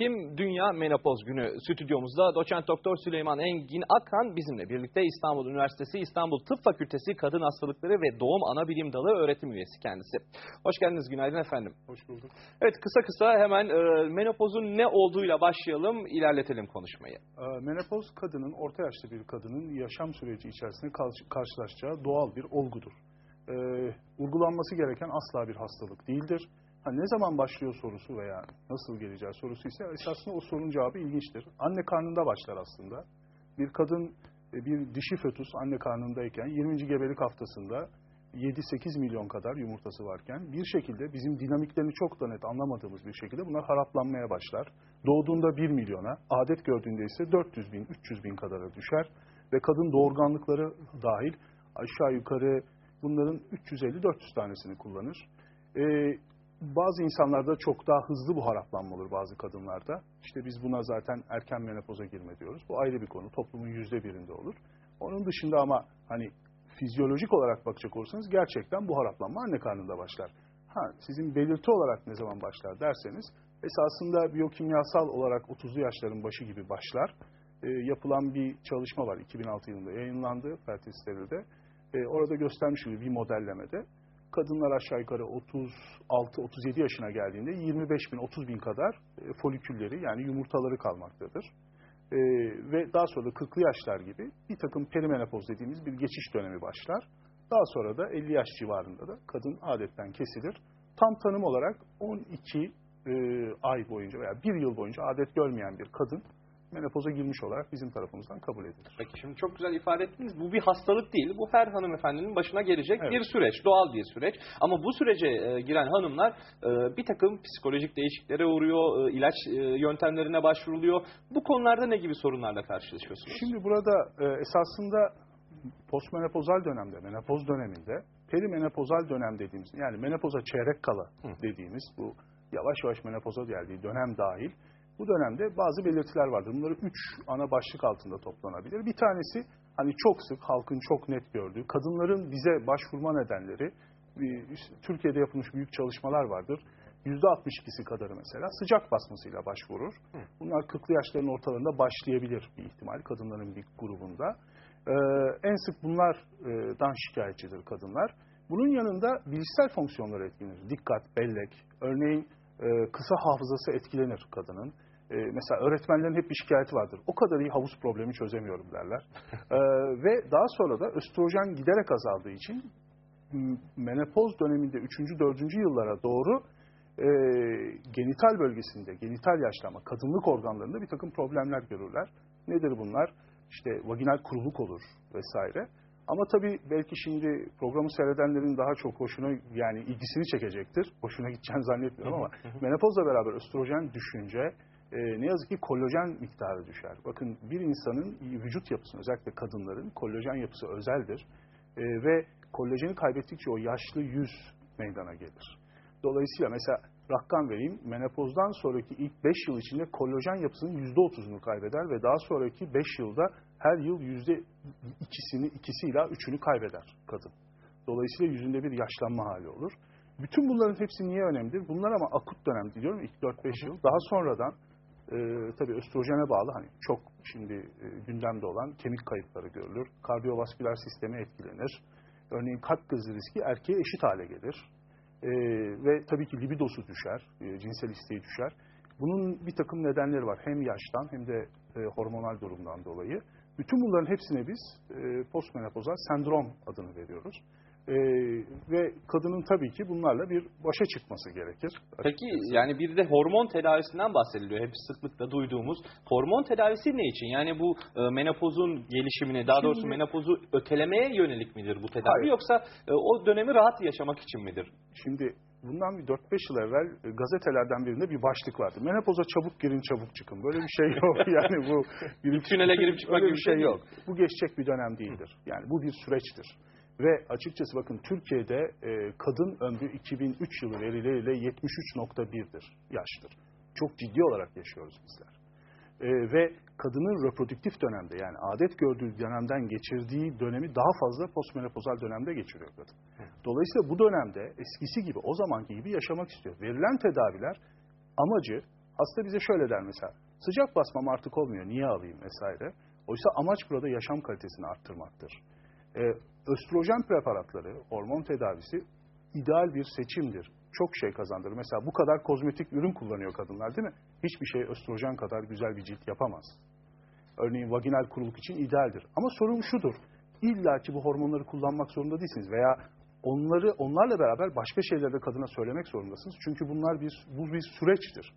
Kim Dünya Menopoz Günü stüdyomuzda doçent doktor Süleyman Engin Akhan bizimle birlikte İstanbul Üniversitesi İstanbul Tıp Fakültesi Kadın Hastalıkları ve Doğum Anabilim Dalı öğretim üyesi kendisi. Hoş geldiniz, günaydın efendim. Hoş bulduk. Evet kısa kısa hemen e, menopozun ne olduğuyla başlayalım, ilerletelim konuşmayı. Ee, Menopoz kadının, orta yaşlı bir kadının yaşam süreci içerisinde karşı- karşılaşacağı doğal bir olgudur. Ee, Uygulanması gereken asla bir hastalık değildir. Ne zaman başlıyor sorusu veya nasıl geleceği sorusu ise esasında o sorunun cevabı ilginçtir. Anne karnında başlar aslında. Bir kadın, e, bir dişi fötüs anne karnındayken 20. gebelik haftasında 7-8 milyon kadar yumurtası varken bir şekilde bizim dinamiklerini çok da net anlamadığımız bir şekilde bunlar haraplanmaya başlar. Doğduğunda 1 milyona, adet gördüğünde ise 400 bin, 300 bin kadara düşer ve kadın doğurganlıkları dahil aşağı yukarı bunların 350-400 tanesini kullanır. Ee, bazı insanlarda çok daha hızlı bu haraplanma olur bazı kadınlarda. İşte biz buna zaten erken menopoza girme diyoruz. Bu ayrı bir konu. Toplumun yüzde birinde olur. Onun dışında ama hani fizyolojik olarak bakacak olursanız gerçekten bu haraplanma anne karnında başlar. Ha, sizin belirti olarak ne zaman başlar derseniz esasında biyokimyasal olarak 30'lu yaşların başı gibi başlar. Ee, yapılan bir çalışma var 2006 yılında yayınlandı Fertilite'de. Ee, orada göstermiş bir modellemede kadınlar aşağı yukarı 36-37 yaşına geldiğinde 25 bin 30 bin kadar e, folikülleri yani yumurtaları kalmaktadır. Ee, ve daha sonra da 40'lı yaşlar gibi bir takım perimenopoz dediğimiz bir geçiş dönemi başlar. Daha sonra da 50 yaş civarında da kadın adetten kesilir. Tam tanım olarak 12 e, ay boyunca veya bir yıl boyunca adet görmeyen bir kadın menopoza girmiş olarak bizim tarafımızdan kabul edilir. Peki şimdi çok güzel ifade ettiniz. Bu bir hastalık değil. Bu her hanımefendinin başına gelecek Evet. bir süreç. Doğal bir süreç. Ama bu sürece e, giren hanımlar e, bir takım psikolojik değişikliklere uğruyor. e, ilaç e, yöntemlerine başvuruluyor. Bu konularda ne gibi sorunlarla karşılaşıyorsunuz? Şimdi burada e, esasında postmenopozal dönemde, menopoz döneminde, perimenopozal dönem dediğimiz, yani menopoza çeyrek kala dediğimiz bu yavaş yavaş menopoza geldiği dönem dahil, bu dönemde bazı belirtiler vardır. Bunları üç ana başlık altında toplanabilir. Bir tanesi hani çok sık halkın çok net gördüğü, kadınların bize başvurma nedenleri, işte Türkiye'de yapılmış büyük çalışmalar vardır. %62'si kadarı mesela sıcak basmasıyla başvurur. Bunlar 40'lı yaşların ortalarında başlayabilir bir ihtimal kadınların bir grubunda. Ee, en sık bunlardan şikayetçidir kadınlar. Bunun yanında bilişsel fonksiyonları etkilenir. Dikkat, bellek, örneğin e, kısa hafızası etkilenir kadının. E, mesela öğretmenlerin hep bir şikayeti vardır. O kadar iyi havuz problemi çözemiyorum derler. E, ve daha sonra da östrojen giderek azaldığı için menopoz döneminde 3. 4. yıllara doğru e, genital bölgesinde, genital yaşlanma, kadınlık organlarında bir takım problemler görürler. Nedir bunlar? İşte vaginal kuruluk olur vesaire. Ama tabii belki şimdi programı seyredenlerin daha çok hoşuna yani ilgisini çekecektir. Hoşuna gideceğini zannetmiyorum ama menopozla beraber östrojen düşünce e, ne yazık ki kollajen miktarı düşer. Bakın bir insanın vücut yapısı özellikle kadınların kollajen yapısı özeldir. E, ve kollajeni kaybettikçe o yaşlı yüz meydana gelir. Dolayısıyla mesela rakam vereyim. Menopozdan sonraki ilk 5 yıl içinde kollajen yapısının %30'unu kaybeder ve daha sonraki 5 yılda her yıl %2'sini, ikisiyle üçünü kaybeder kadın. Dolayısıyla yüzünde bir yaşlanma hali olur. Bütün bunların hepsi niye önemlidir? Bunlar ama akut dönem diyorum ilk 4-5 yıl. Daha sonradan e, tabii östrojene bağlı hani çok şimdi e, gündemde olan kemik kayıpları görülür. Kardiyovasküler sistemi etkilenir. Örneğin kalp krizi riski erkeğe eşit hale gelir. E, ve tabii ki libidosu düşer, e, cinsel isteği düşer. Bunun bir takım nedenleri var. Hem yaştan hem de e, hormonal durumdan dolayı. Bütün bunların hepsine biz e, postmenopozal sendrom adını veriyoruz. E, ve kadının tabii ki bunlarla bir başa çıkması gerekir. Peki yani bir de hormon tedavisinden bahsediliyor. Hep sıklıkla duyduğumuz. Hormon tedavisi ne için? Yani bu e, menopozun gelişimine, daha Şimdi- doğrusu menopozu ötelemeye yönelik midir bu tedavi Hayır. yoksa e, o dönemi rahat yaşamak için midir? Şimdi bundan bir 4-5 yıl evvel e, gazetelerden birinde bir başlık vardı. Menopoza çabuk girin çabuk çıkın. Böyle bir şey yok. Yani bu girip Tünele girip çıkmak gibi bir bir şey şey değil. yok. Bu geçecek bir dönem değildir. Yani bu bir süreçtir. Ve açıkçası bakın Türkiye'de e, kadın ömrü 2003 yılı verileriyle 73.1'dir yaştır. Çok ciddi olarak yaşıyoruz bizler. E, ve kadının reproduktif dönemde yani adet gördüğü dönemden geçirdiği dönemi daha fazla postmenopozal dönemde geçiriyor kadın. Dolayısıyla bu dönemde eskisi gibi o zamanki gibi yaşamak istiyor. Verilen tedaviler amacı Hasta bize şöyle der mesela. Sıcak basmam artık olmuyor. Niye alayım vesaire. Oysa amaç burada yaşam kalitesini arttırmaktır. Ee, östrojen preparatları, hormon tedavisi ideal bir seçimdir. Çok şey kazandırır. Mesela bu kadar kozmetik ürün kullanıyor kadınlar değil mi? Hiçbir şey östrojen kadar güzel bir cilt yapamaz. Örneğin vaginal kuruluk için idealdir. Ama sorun şudur. İlla ki bu hormonları kullanmak zorunda değilsiniz veya onları onlarla beraber başka şeyleri de kadına söylemek zorundasınız. Çünkü bunlar bir bu bir süreçtir.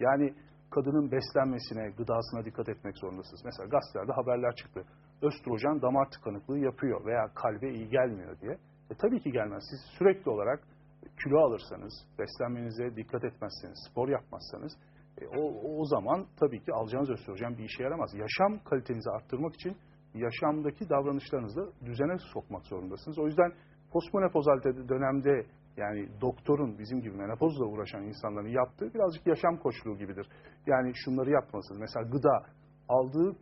Yani kadının beslenmesine, gıdasına dikkat etmek zorundasınız. Mesela gazetelerde haberler çıktı. Östrojen damar tıkanıklığı yapıyor veya kalbe iyi gelmiyor diye. E tabii ki gelmez. Siz sürekli olarak kilo alırsanız, beslenmenize dikkat etmezseniz, spor yapmazsanız e, o, o zaman tabii ki alacağınız östrojen bir işe yaramaz. Yaşam kalitenizi arttırmak için yaşamdaki davranışlarınızı düzene sokmak zorundasınız. O yüzden postmenopozal de- dönemde yani doktorun bizim gibi menopozla uğraşan insanların yaptığı birazcık yaşam koçluğu gibidir. Yani şunları yapmasın. Mesela gıda aldığı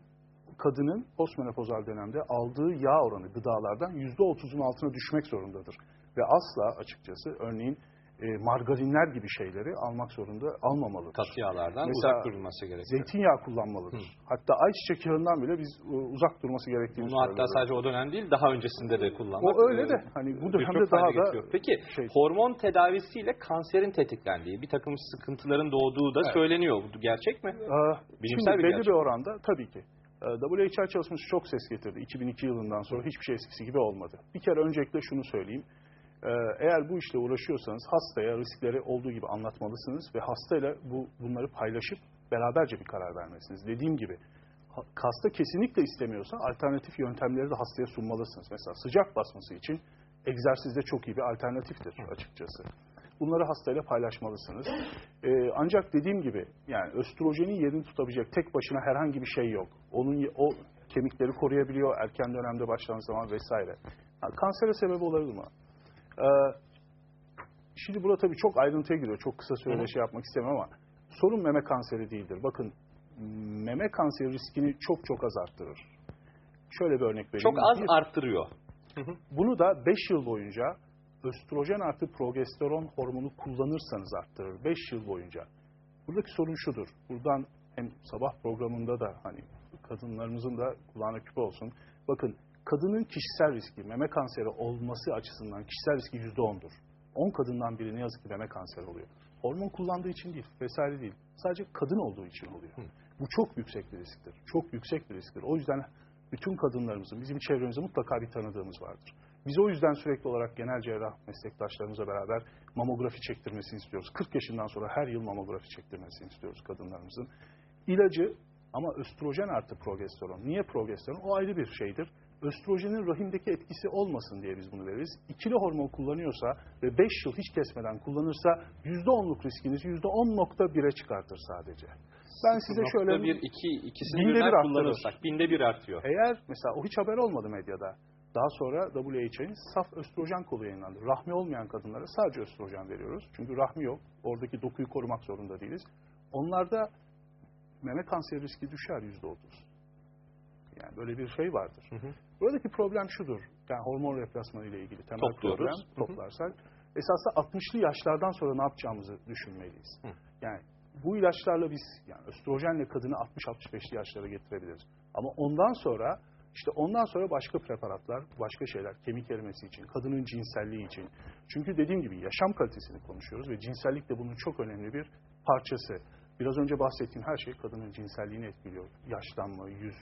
kadının postmenopozal dönemde aldığı yağ oranı gıdalardan %30'un altına düşmek zorundadır. Ve asla açıkçası örneğin e, margarinler gibi şeyleri almak zorunda almamalıdır. Katı yağlardan Mesela uzak durulması gerekiyor. Zeytinyağı kullanmalıdır. Hatta ayçiçek yağından bile biz e, uzak durması gerektiğini Bunu hatta sadece o dönem değil, daha öncesinde de kullanmak. O öyle e, de, hani bu dönemde daha da getiriyor. Peki şey- hormon tedavisiyle kanserin tetiklendiği, bir takım sıkıntıların doğduğu da Evet. söyleniyor. Bu gerçek mi? Ee, Bilimsel Şimdi bir belli gerçek. bir oranda tabii ki. Ee, WHO çalışması çok ses getirdi. 2002 yılından sonra hiçbir şey eskisi gibi olmadı. Bir kere öncelikle şunu söyleyeyim. Ee, Eğer bu işle uğraşıyorsanız hastaya riskleri olduğu gibi anlatmalısınız ve hastayla bu bunları paylaşıp beraberce bir karar vermelisiniz. Dediğim gibi ha- hasta kesinlikle istemiyorsa alternatif yöntemleri de hastaya sunmalısınız. Mesela sıcak basması için egzersiz de çok iyi bir alternatiftir açıkçası. Bunları hastayla paylaşmalısınız. Ee, ancak dediğim gibi yani östrojenin yerini tutabilecek tek başına herhangi bir şey yok. Onun o kemikleri koruyabiliyor erken dönemde başladığı zaman vesaire. Ha, kansere sebep olabilir mi? Ee, şimdi burada tabii çok ayrıntıya giriyor. Çok kısa sürede şey yapmak istemem ama sorun meme kanseri değildir. Bakın meme kanseri riskini çok çok az arttırır. Şöyle bir örnek vereyim. Çok az Bir- arttırıyor. bunu da 5 yıl boyunca östrojen artı progesteron hormonu kullanırsanız arttırır. 5 yıl boyunca. Buradaki sorun şudur. Buradan hem sabah programında da hani kadınlarımızın da kulağına küpe olsun. Bakın kadının kişisel riski meme kanseri olması açısından kişisel riski %10'dur. 10 kadından biri ne yazık ki meme kanseri oluyor. Hormon kullandığı için değil, vesaire değil. Sadece kadın olduğu için oluyor. Bu çok yüksek bir risktir. Çok yüksek bir risktir. O yüzden bütün kadınlarımızın, bizim çevremizde mutlaka bir tanıdığımız vardır. Biz o yüzden sürekli olarak genel cerrah meslektaşlarımızla beraber mamografi çektirmesini istiyoruz. 40 yaşından sonra her yıl mamografi çektirmesini istiyoruz kadınlarımızın. İlacı ama östrojen artı progesteron. Niye progesteron? O ayrı bir şeydir. Östrojenin rahimdeki etkisi olmasın diye biz bunu veririz. İkili hormon kullanıyorsa ve 5 yıl hiç kesmeden kullanırsa %10'luk riskiniz %10.1'e çıkartır sadece. Ben size şöyle bir iki ikisini Binde bir kullanırsak binde bir artıyor. eğer mesela o hiç haber olmadı medyada. Daha sonra WHO'nun saf östrojen kolu yayınlandı. Rahmi olmayan kadınlara sadece östrojen veriyoruz. Çünkü rahmi yok. Oradaki dokuyu korumak zorunda değiliz. Onlarda meme kanseri riski düşer yüzde otuz. Yani böyle bir şey vardır. Hı hı. Buradaki problem şudur. Yani hormon replasmanı ile ilgili temel Topluyoruz. problem Hı hı. toplarsak. Esasında 60'lı yaşlardan sonra ne yapacağımızı düşünmeliyiz. Hı. Yani bu ilaçlarla biz yani östrojenle kadını 60-65'li yaşlara getirebiliriz. Ama ondan sonra işte ondan sonra başka preparatlar, başka şeyler, kemik erimesi için, kadının cinselliği için. Çünkü dediğim gibi yaşam kalitesini konuşuyoruz ve cinsellik de bunun çok önemli bir parçası. Biraz önce bahsettiğim her şey kadının cinselliğini etkiliyor. Yaşlanma, yüz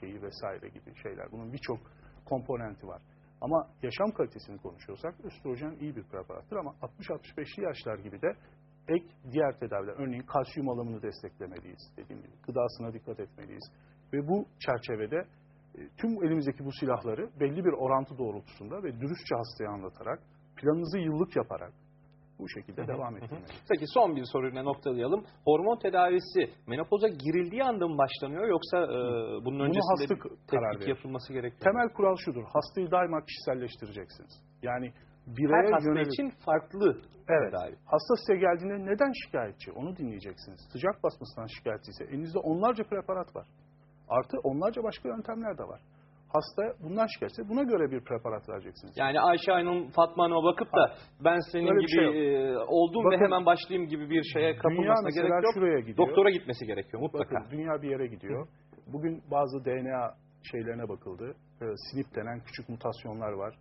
şeyi vesaire gibi şeyler. Bunun birçok komponenti var. Ama yaşam kalitesini konuşuyorsak östrojen iyi bir preparattır ama 60-65'li yaşlar gibi de ek diğer tedaviler, örneğin kalsiyum alımını desteklemeliyiz dediğim gibi. Gıdasına dikkat etmeliyiz. Ve bu çerçevede e, tüm elimizdeki bu silahları belli bir orantı doğrultusunda ve dürüstçe hastaya anlatarak, planınızı yıllık yaparak bu şekilde devam ettirmeliyiz. Peki son bir soruyla noktalayalım. Hormon tedavisi menopoza girildiği anda mı başlanıyor yoksa e, bunun Bunu öncesinde hasta bir karar tetkik verir. yapılması gerekiyor? Temel kural şudur. Hastayı daima kişiselleştireceksiniz. Yani Her bireye hasta yönelik... için farklı Evet. tedavi. Hasta size geldiğinde neden şikayetçi? Onu dinleyeceksiniz. Sıcak basmasından şikayetçiyse elinizde onlarca preparat var. Artı onlarca başka yöntemler de var. Hasta bundan şikayetse buna göre bir preparat vereceksiniz. Yani Ayşe Hanım Fatma Hanım'a bakıp da ben senin Öyle gibi şey e, oldum ve hemen başlayayım gibi bir şeye kapılmasına gerek yok. şuraya gidiyor. Doktora gitmesi gerekiyor mutlaka. Bakın dünya bir yere gidiyor. Bugün bazı DNA şeylerine bakıldı. Ee, SNP denen küçük mutasyonlar var.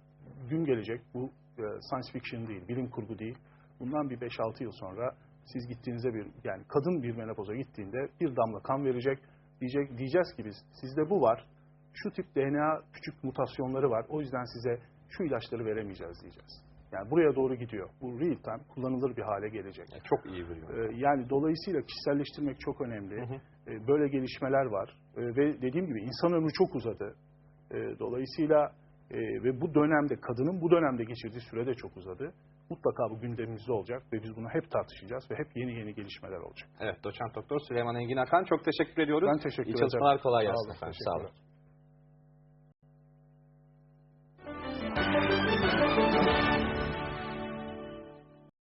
Gün gelecek bu e, science fiction değil, bilim kurgu değil. Bundan bir 5-6 yıl sonra siz gittiğinizde bir yani kadın bir menopoza gittiğinde bir damla kan verecek. Diyecek diyeceğiz ki biz sizde bu var. Şu tip DNA küçük mutasyonları var. O yüzden size şu ilaçları veremeyeceğiz diyeceğiz. Yani buraya doğru gidiyor. Bu real time kullanılır bir hale gelecek. Yani çok iyi bir yol. Ee, Yani dolayısıyla kişiselleştirmek çok önemli. Ee, Böyle gelişmeler var Ee, ve dediğim gibi insan ömrü çok uzadı. Ee, Dolayısıyla e, ve bu dönemde kadının bu dönemde geçirdiği süre de çok uzadı. Mutlaka bu gündemimizde olacak ve biz bunu hep tartışacağız ve hep yeni yeni gelişmeler olacak. Evet doçent doktor Süleyman Engin Akan çok teşekkür ediyoruz. Ben teşekkür İyi ederim. çalışmalar kolay gelsin efendim. Sağ olun.